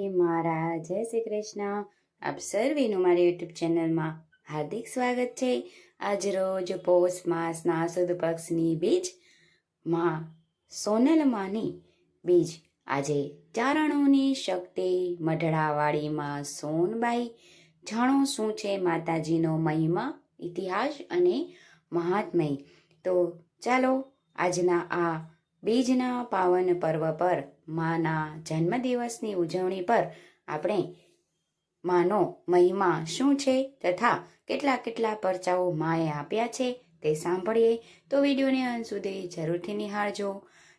અને મારા જય શ્રી કૃષ્ણ. આપ સર્વેનું મારી યુટ્યુબ ચેનલમાં હાર્દિક સ્વાગત છે. આજ રોજ પોષ માસના સુદ પક્ષની બીજમાં સોનલમાની બીજ. આજે ચારણોની શક્તિ મઢડાવાડીમાં સોનબાઈ. જાણો શું છે માતાજીનો મહિમા, ઇતિહાસ અને મહાત્મય? તો ચાલો આજના આ બીજના પાવન પર્વ પર માના જન્મદિવસની ઉજવણી પર આપણે માનો મહિમા શું છે તથા કેટલા કેટલા પરચાઓ માએ આપ્યા છે તે સાંભળીએ. તો વિડીયોને અંત સુધી જરૂરથી નિહાળજો.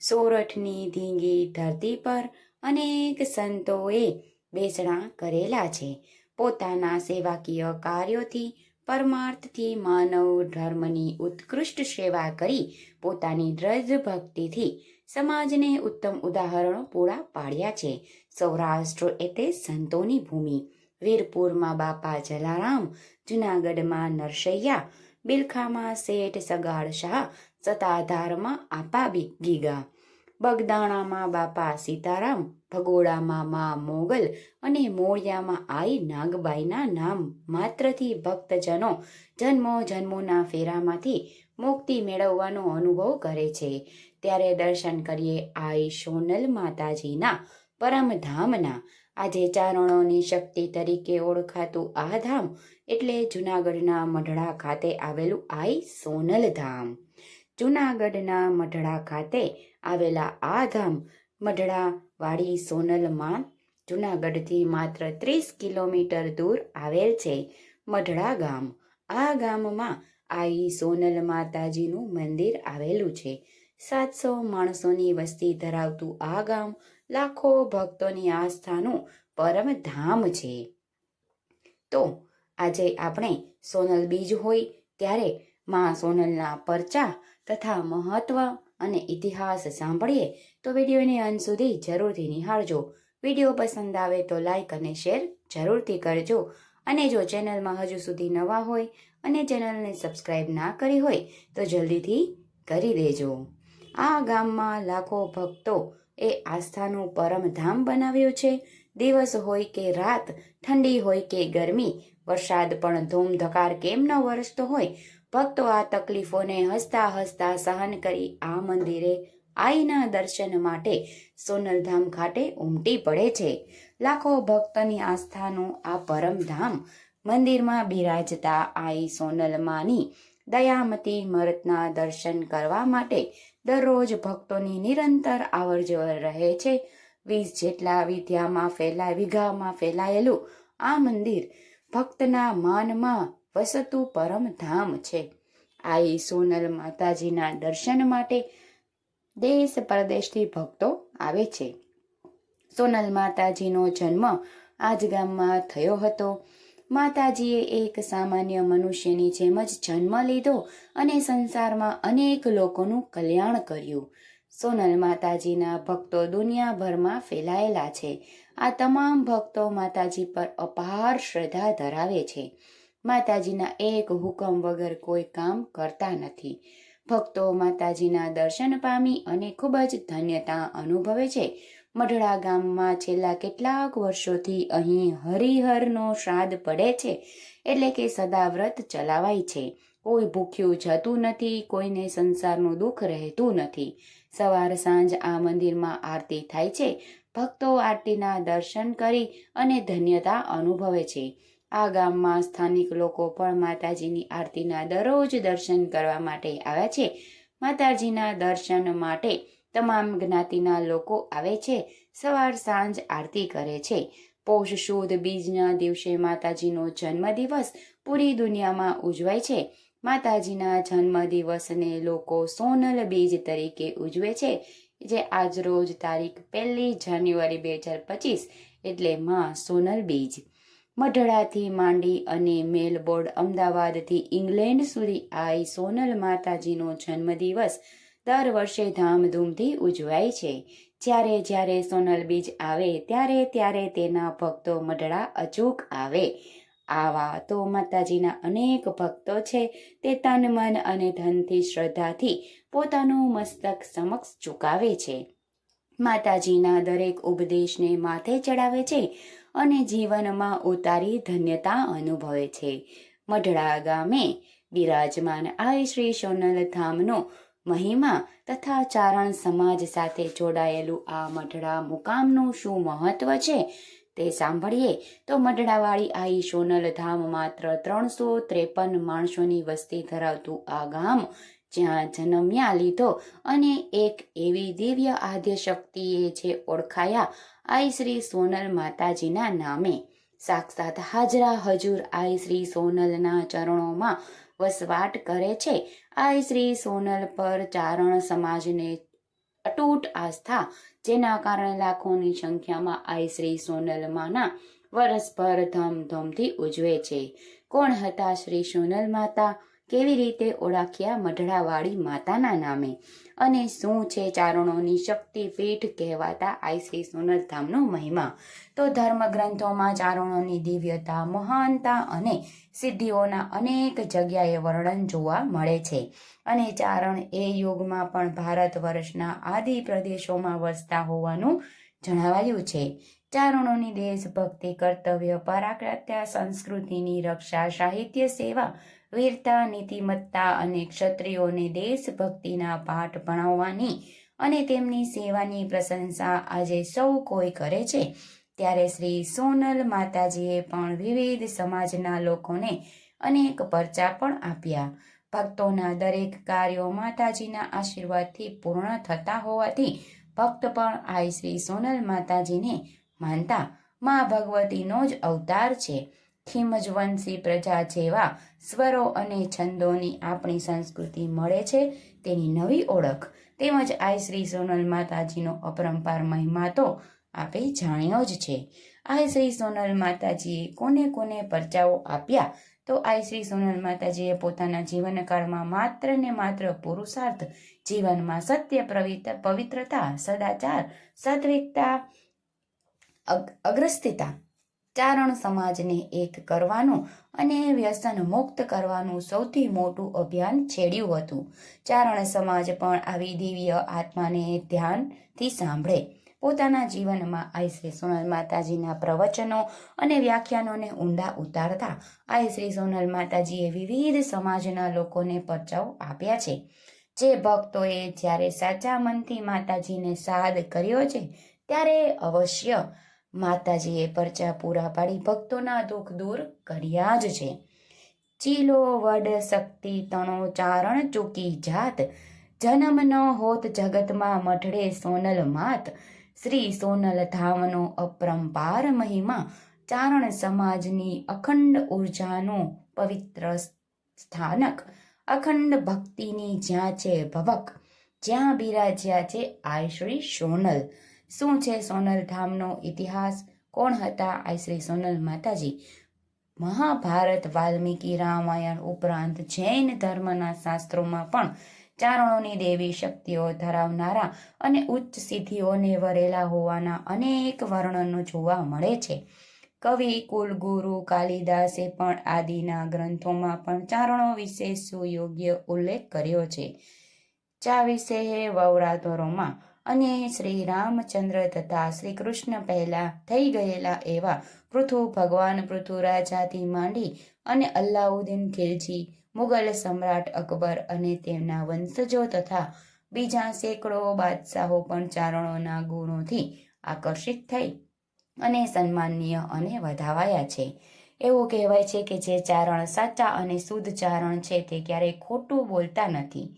સોરઠની ધીંગી ધરતી પર અનેક સંતોએ બેસણા કરેલા છે. પોતાના સેવાકીય કાર્યોથી પરમાર્થથી માનવ ધર્મની ઉત્કૃષ્ટ સેવા કરી પોતાની દ્રઢ ભક્તિથી સમાજને ઉત્તમ ઉદાહરણો પૂરા પાડ્યા છે. સૌરાષ્ટ્ર એટલે સંતોની ભૂમિ. વીરપુરમાં બાપા જલારામ, જુનાગઢમાં નરસૈયા, બિલખામાં શેઠ સગાડ શાહ સતાધારમાં આપા ગીગા. બગદાણામાં બાપા સીતારામ, ભગોડામાં મા મોગલ અને મોળિયામાં આઈ નાગબાઈના નામ માત્રથી ભક્તજનો જન્મો જન્મોના ફેરામાંથી મુક્તિ મેળવવાનો અનુભવ કરે છે. ત્યારે દર્શન કરીએ આઈ સોનલ માતાજીના પરમધામના. આજે ચારણોની શક્તિ તરીકે ઓળખાતું આ ધામ એટલે જુનાગઢના મઢડા ખાતે આવેલું આઈ સોનલ ધામ. જુનાગઢના મઢડા ખાતે આવેલા આ ધામ મઢડા વાડી સોનલમાં જુનાગઢથી માત્ર ત્રીસ કિલોમીટર દૂર આવેલ છે. મઢડા ગામ. આ ગામમાં આઈ સોનલ માતાજીનું મંદિર આવેલું છે. સાતસો માણસોની વસ્તી ધરાવતું આ ગામ લાખો ભક્તોની આસ્થાનું પરમ ધામ છે. તો આજે આપણે સોનલ બીજ હોય ત્યારે મા સોનલના પરચા તથા મહત્વ અને ઇતિહાસ સાંભળીએ તો વિડીયોને અંત સુધી જરૂરથી નિહાળજો. વીડિયો પસંદ આવે તો લાઇક અને શેર જરૂરથી કરજો. અને જો ચેનલમાં હજુ સુધી નવા હોય અને ચેનલને સબસ્ક્રાઇબ ના કરી હોય તો જલ્દીથી કરી દેજો. આ ગામમાં લાખો ભક્તો એ આસ્થાનું પરમધામ બનાવ્યું છે. દિવસ હોય કે રાત, ઠંડી હોય કે ગરમી, વરસાદ પણ ધૂમધકાર કેમ ન વરસતો હોય ભક્તો આ તકલીફોને હસતા હસતા સહન કરી આ મંદિરે આઈના દર્શન માટે સોનલધામ ખાતે ઉમટી પડે છે. લાખો ભક્તની આસ્થાનું આ પરમધામ મંદિરમાં બિરાજતા આઈ સોનલમાની દયામતી મરતના દર્શન કરવા માટે દરરોજ ભક્તોની નિરંતર આવરજવર રહે છે. વીસ જેટલા વિદ્યામાં ફેલાય, વિઘામાં ફેલાયેલું આ મંદિર ભક્તના માનમાં વસતું પરમ ધામ છે. આ સોનલ માતાજીના દર્શન માટે દેશ પરદેશથી ભક્તો આવે છે. સોનલ માતાજીનો જન્મ આજ ગામમાં થયો હતો. માતાજીએ એક સામાન્ય મનુષ્યની જેમ જ જન્મ લીધો અને સંસારમાં અનેક લોકોનું કલ્યાણ કર્યું. સોનલ માતાજીના ભક્તો દુનિયાભરમાં ફેલાયેલા છે. આ તમામ ભક્તો માતાજી પર અપાર શ્રદ્ધા ધરાવે છે. માતાજીના એક હુકમ વગર કોઈ કામ કરતા નથી. ભક્તો માતાજીના દર્શન પામી અને ખૂબ જ ધન્યતા અનુભવે છે. મઢડા ગામમાં છેલ્લા કેટલાક વર્ષોથી અહીં હરિહરનો શ્રાદ્ધ પડે છે, એટલે કે સદાવ્રત ચલાવાય છે. કોઈ ભૂખ્યું જતું નથી, કોઈને સંસારનું દુઃખ રહેતું નથી. સવાર સાંજ આ મંદિરમાં આરતી થાય છે. ભક્તો આરતીના દર્શન કરી અને ધન્યતા અનુભવે છે. આ ગામમાં સ્થાનિક લોકો પણ માતાજીની આરતીના દરરોજ દર્શન કરવા માટે આવ્યા છે. માતાજીના દર્શન માટે તમામ જ્ઞાતિના લોકો આવે છે. સવાર સાંજ આરતી કરે છે. પૌષ, શુદ્ધ બીજના દિવસે માતાજીનો જન્મદિવસ પૂરી દુનિયામાં ઉજવાય છે. માતાજીના જન્મદિવસને લોકો સોનલ બીજ તરીકે ઉજવે છે, જે આજ રોજ તારીખ પહેલી જાન્યુઆરી બે હજાર પચીસ એટલે માં સોનલ બીજ. મઢડાથી માંડી અને મેલબોર્ડ અમદાવાદથી ઇંગ્લેન્ડ સુધી આઈ સોનલ માતાજીનો જન્મદિવસ દર વર્ષે ધામધૂમથી ઉજવાય છે. જ્યારે જ્યારે સોનલ બીજ આવે, ત્યારે ત્યારે તેના ભક્તો મઢડા અચૂક આવે. આવા તો માતાજીના અનેક ભક્તો છે. તે તન, મન અને ધનથી શ્રદ્ધાથી પોતાનું મસ્તક સમક્ષ ચૂકાવે છે. માતાજીના દરેક ઉપદેશને માથે ચડાવે છે. અને જીવનમાં ઉતારી ધન્યતા અનુભવે છે. મઢડા ગામે બિરાજમાન આ શ્રી સોનલ ધામનો મહિમા તથા ચારણ સમાજ સાથે જોડાયેલું આ મઢડા મુકામનું શું મહત્વ છે તે સાંભળીએ તો મઢડાવાળી આઈ સોનલ ધામ માત્ર ત્રણસો ત્રેપન માણસોની વસ્તી ધરાવતું આ ગામ જ્યાં જન્મ્યા લીધો અને એક એવી દિવ્ય આદ્ય શક્તિએ જે ઓળખાયા આઈ શ્રી સોનલ માતાજીના નામે. સાક્ષાત હાજરા હજુર આઈ શ્રી સોનલના ચરણોમાં વસવાટ કરે છે. આઈ શ્રી સોનલ પર ચારણ સમાજને અતૂટ આસ્થા, જેના કારણે લાખોની સંખ્યામાં આઈ શ્રી સોનલમાંના વરસભર ધમધમથી ઉજવે છે. કોણ હતા શ્રી સોનલ માતા? કેવી રીતે ઓળખ્યા મઢડાવાળી માતાના નામે? અને શું છે ચારણોની શક્તિપીઠ કહેવાતા આઈ શ્રી સોનલ ધામનો મહિમા? તો ધર્મગ્રંથોમાં ચારણોની દિવ્યતા, મહાનતા અને સિદ્ધિઓના અનેક જગ્યાએ વર્ણન જોવા મળે છે. અને ચારણ એ યુગમાં પણ ભારત વર્ષના આદિ પ્રદેશોમાં વસતા હોવાનું જણાવાયું છે. ચારણોની દેશભક્તિ, કર્તવ્ય, પરાક્રત્યા, સંસ્કૃતિની રક્ષા, સાહિત્ય સેવા વીરતા, નીતિમત્તા અને ક્ષત્રિયોને દેશભક્તિના પાઠ ભણાવવાની અને તેમની સેવાની પ્રશંસા આજે સૌ કોઈ કરે છે. ત્યારે શ્રી સોનલ માતાજીએ પણ વિવિધ સમાજના લોકોને અનેક પરચા પણ આપ્યા. ભક્તોના દરેક કાર્યો માતાજીના આશીર્વાદથી પૂર્ણ થતા હોવાથી ભક્ત પણ આઈ શ્રી સોનલ માતાજીને માનતા મા ભગવતીનો જ અવતાર છે. ખીમજવંશી પ્રજા જેવા સ્વરો અને છંદોની આપણી સંસ્કૃતિ મળે છે તેની નવી ઓળખ તેમજ આઈ શ્રી સોનલ માતાજીનો અપરંપાર મહિમા તો આપે જાણ્યો જ છે. આઈ શ્રી સોનલ માતાજીએ કોને કોને પરચાઓ આપ્યા? તો આઈ શ્રી સોનલ માતાજીએ પોતાના જીવનકાળમાં માત્ર ને માત્ર પુરુષાર્થ, જીવનમાં સત્ય પ્રવિત, પવિત્રતા, સદાચાર, સાત્વિકતા અગ્રસ્થિતા ચારણ સમાજને એક કરવાનું અને વ્યસન મુક્ત કરવાનું સૌથી મોટું અભિયાન છેડ્યું હતું. ચારણ સમાજ પણ આવી દિવ્ય આત્માને ધ્યાનથી સાંભળે. પોતાના જીવનમાં આઈ શ્રી સોનલ માતાજીના પ્રવચનો અને વ્યાખ્યાનોને ઊંડા ઉતારતા આઈ શ્રી સોનલ માતાજીએ વિવિધ સમાજના લોકોને પરચાઓ આપ્યા છે. જે ભક્તોએ જ્યારે સાચા મનથી માતાજીને સાદ કર્યો છે, ત્યારે અવશ્ય માતાજીએ પરચા પૂરા પાડી ભક્તોના દુઃખ દૂર કર્યા જ છે. ચીલો, વડ, શક્તિ, તણો, ચારણ ચૂકી જાત. જન્મ ન હોત જગતમાં મઢડે સોનલ માત. શ્રી સોનલ ધામનો અપરંપાર મહિમા. ચારણ સમાજની અખંડ ઉર્જાનું પવિત્ર સ્થાનક. અખંડ ભક્તિની જ્યાં છે ભવક, જ્યાં બિરાજ્યા છે આય શ્રી સોનલ. શું છે સોનલ ધામનો ઇતિહાસ? કોણ હતા આઈ શ્રી સોનલ માતાજી? મહાભારત, વાલ્મીકી, રામાયણ ઉપરાંત જૈન ધર્મના શાસ્ત્રોમાં પણ ચારણોની દેવી શક્તિઓ ધરાવનારા અને ઉચ્ચ સિદ્ધિઓને વરેલા હોવાના અનેક વર્ણનો જોવા મળે છે. કવિ, કુલગુરુ, કાલિદાસે પણ આદિના ગ્રંથોમાં પણ ચારણો વિશે સુયોગ્ય ઉલ્લેખ કર્યો છે. ચા વિશે વવરાતરોમાં અને શ્રી રામચંદ્ર તથા શ્રી કૃષ્ણ પહેલા થઈ ગયેલા એવા પૃથુ ભગવાન પૃથુરાજાથી માંડી અને અલ્લાઉદ્દીન ખિલજી, મુગલ સમ્રાટ અકબર અને તેમના વંશજો તથા બીજા સેંકડો બાદશાહો પણ ચારણોના ગુણોથી આકર્ષિત થઈ અને સન્માનીય અને વધાવાયા છે. એવું કહેવાય છે કે જે ચારણ સાચા અને શુદ્ધ ચારણ છે તે ક્યારેય ખોટું બોલતા નથી.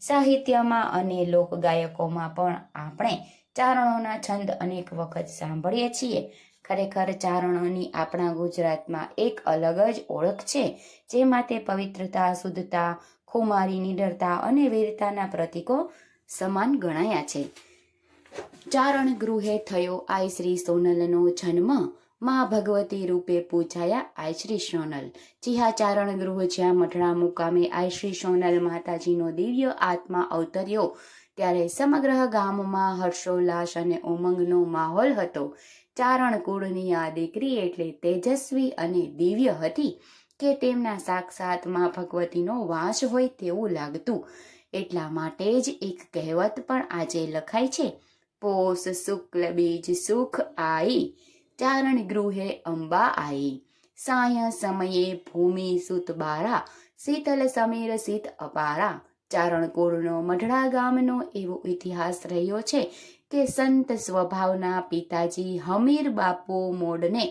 સાહિત્યમાં અને લોકગાયકોમાં પણ આપણે ચારણોના છંદ અનેક વખત સાંભળીએ છીએ. ખરેખર ચારણોની આપણા ગુજરાતમાં એક અલગ જ ઓળખ છે, જેમાં તે પવિત્રતા, શુદ્ધતા, ખુમારી, નિડરતા અને વીરતાના પ્રતીકો સમાન ગણાયા છે. ચારણ ગૃહે થયો આઈ શ્રી સોનલનો જન્મ માં ભગવતી રૂપે પૂજાયા આયશ્રી સોનલ. જી ચારણ ગૃહ જ્યાં મઠડા મુકામે આયશ્રી સોનલ માતાજીનો દિવ્ય આત્મા અવતર્યો. ત્યારે સમગ્ર ગામમાં હર્ષોલ્લાસ અને ઉમંગનો માહોલ હતો. ચારણ કુળની આ દીકરી એટલે તેજસ્વી અને દિવ્ય હતી કે તેમના સાક્ષાત મા ભગવતીનો વાસ હોય તેવું લાગતું. એટલા માટે જ એક કહેવત પણ આજે લખાય છે. પોષ શુક્લ બીજ સુખ આઈ. ચારણ ગૃહે અંબા આઈ. સાય સમયે ભૂમિ સુત બારા, શીતલ સમીર શીત અપારા. ચારણકુળનો મઢડા ગામનો એવો ઇતિહાસ રહ્યો છે કે સંત સ્વભાવના પિતાજી હમીર બાપુ મોડને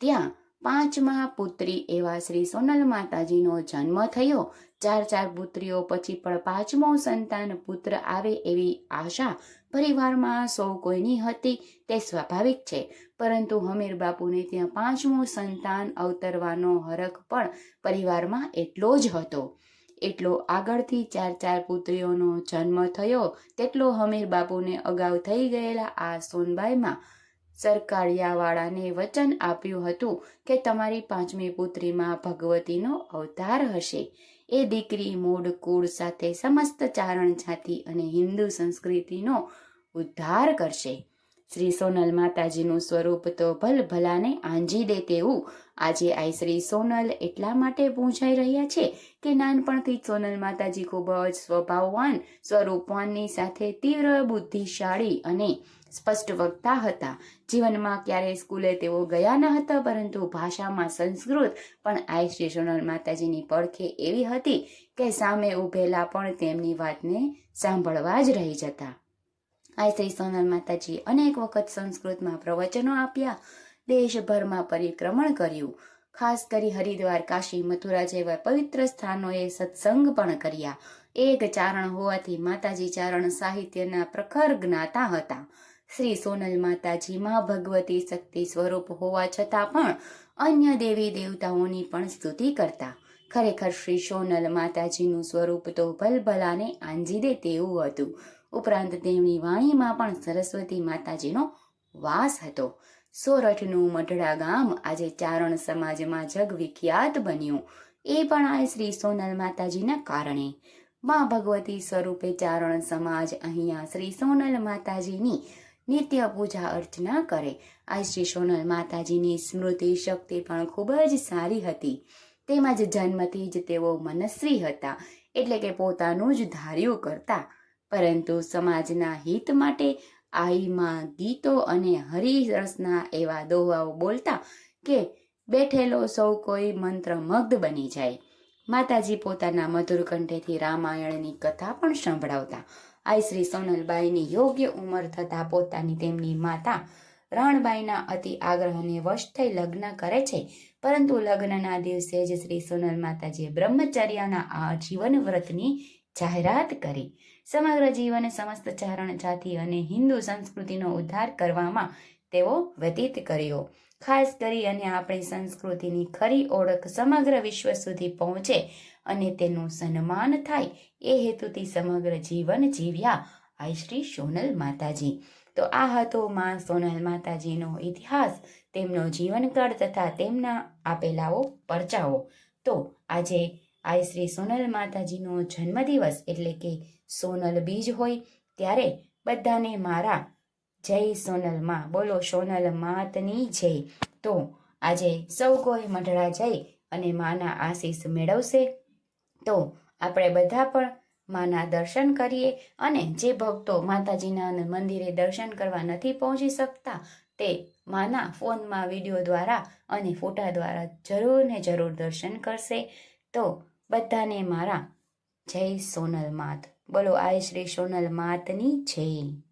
ત્યાં પાંચમા પુત્રી એવા શ્રી સોનલ માતાજીનો જન્મ થયો. ચાર ચાર પુત્રીઓ પછી પણ પાંચમો સંતાન પુત્ર આવે એવી આશા પરિવારમાં સૌ કોઈની હતી તે સ્વાભાવિક છે. પરંતુ હમીર બાપુને ત્યાં પાંચમું સંતાન અવતરવાનો હરખ પણ પરિવારમાં એટલો જ હતો. એટલો આગળથી ચાર ચાર પુત્રીઓનો જન્મ થયો, તેટલો હમીર બાપુને અગાઉ થઈ ગયેલા આ સોનબાઈમાં સરકારિયાવાળાને વચન આપ્યું હતું કે તમારી પાંચમી પુત્રીમાં ભગવતીનો અવતાર હશે. એ દીકરી મૂળ કુળ સાથે સમસ્ત ચારણ જાતિ અને હિન્દુ સંસ્કૃતિનો ઉદ્ધાર કરશે. શ્રી સોનલ માતાજીનું સ્વરૂપ તો ભલ ભલાને આંજી દે તેવું. આજે આ શ્રી સોનલ એટલા માટે પૂંછાઈ રહ્યા છે કે નાનપણથી સોનલ માતાજી ખૂબ જ સ્વભાવવાન, સ્વરૂપવાનની સાથે તીવ્ર બુદ્ધિશાળી અને સ્પષ્ટ વક્તા હતા. જીવનમાં ક્યારેય સ્કૂલે તેઓ ગયા ન હતા, પરંતુ ભાષામાં સંસ્કૃત પણ આ શ્રી સોનલ માતાજીની પડખે એવી હતી કે સામે ઊભેલા પણ તેમની વાતને સાંભળવા જ રહી જતા. આ શ્રી સોનલ માતાજી અનેક વખત સંસ્કૃતમાં પ્રવચનો આપ્યા દેશભરમાં પરિક્રમણ કર્યું ખાસ કરી હરિદ્વાર કાશી મથુરા જેવા પવિત્ર સ્થાનોએ સત્સંગ પણ કર્યા એક ચારણ હોવાથી માતાજી ચારણ સાહિત્યના પ્રખર જ્ઞાતા હતા શ્રી સોનલ માતાજી માં ભગવતી શક્તિ સ્વરૂપ હોવા છતાં પણ અન્ય દેવી દેવતાઓની પણ સ્તુતિ કરતા ખરેખર શ્રી સોનલ માતાજીનું સ્વરૂપ તો ભલભલાને આંજી દે તેવું હતું ઉપરાંત તેમની વાણીમાં પણ સરસ્વતી માતાજીનો વાસ હતો. સોરઠનું મઢડા ગામ આજે ચારણ સમાજમાં જગવિખ્યાત બન્યું. એ પણ આ શ્રી સોનલ માતાજીના કારણે. માં ભગવતી સ્વરૂપે ચારણ સમાજ અહીંયા શ્રી સોનલ માતાજીની નિત્ય પૂજા અર્ચના કરે. આ શ્રી સોનલ માતાજીની સ્મૃતિ શક્તિ પણ ખૂબ જ સારી હતી. તેમજ જન્મથી જ તેઓ મનસ્વી હતા. એટલે કે પોતાનું જ ધાર્યું કરતા. પરંતુ સમાજના હિત માટે આઈમાં ગીતો અને હરિરસના એવા દોહાઓ બોલતા કે બેઠેલો સૌ કોઈ મંત્રમગ્ધ બની જાય. માતાજી પોતાના મધુર કંઠેથી રામાયણની કથા પણ સંભળાવતા. આઈ શ્રી સોનલબાઈની યોગ્ય ઉંમર થતાં પોતાની તેમની માતા રણબાઈના અતિ આગ્રહને વશ થઈ લગ્ન કરે છે. પરંતુ લગ્નના દિવસે જ શ્રી સોનલ માતાજીએ બ્રહ્મચર્યના આ જીવન વ્રતની જાહેરાત કરી. સમગ્ર જીવન સમસ્ત ચારણ જાતિ અને હિન્દુ સંસ્કૃતિનો ઉદ્ધાર કરવામાં તેઓ વ્યતીત કર્યો. ખાસ કરી અને આપણી સંસ્કૃતિની ખરી ઓળખ સમગ્ર વિશ્વ સુધી પહોંચે અને તેનું સન્માન થાય એ હેતુથી સમગ્ર જીવન જીવ્યા આ શ્રી સોનલ માતાજી. તો આ હતો માં સોનલ માતાજીનો ઇતિહાસ, તેમનો જીવનકાળ તથા તેમના આપેલાઓ પરચાઓ. તો આજે આ શ્રી સોનલ માતાજીનો જન્મદિવસ એટલે કે સોનલ બીજ હોય, ત્યારે બધાને મારા જય સોનલમાં બોલો સોનલ માતની જય. તો આજે સૌ કોઈ મઢડા જઈ અને માના આશીષ મેળવશે. તો આપણે બધા પણ માના દર્શન કરીએ અને જે ભક્તો માતાજીના મંદિરે દર્શન કરવા નથી પહોંચી શકતા, તે માના ફોનમાં વીડિયો દ્વારા અને ફોટા દ્વારા જરૂર ને જરૂર દર્શન કરશે. તો બધાને મારા જય સોનલ માત. બોલો આય શ્રી સોનલ માતની જય.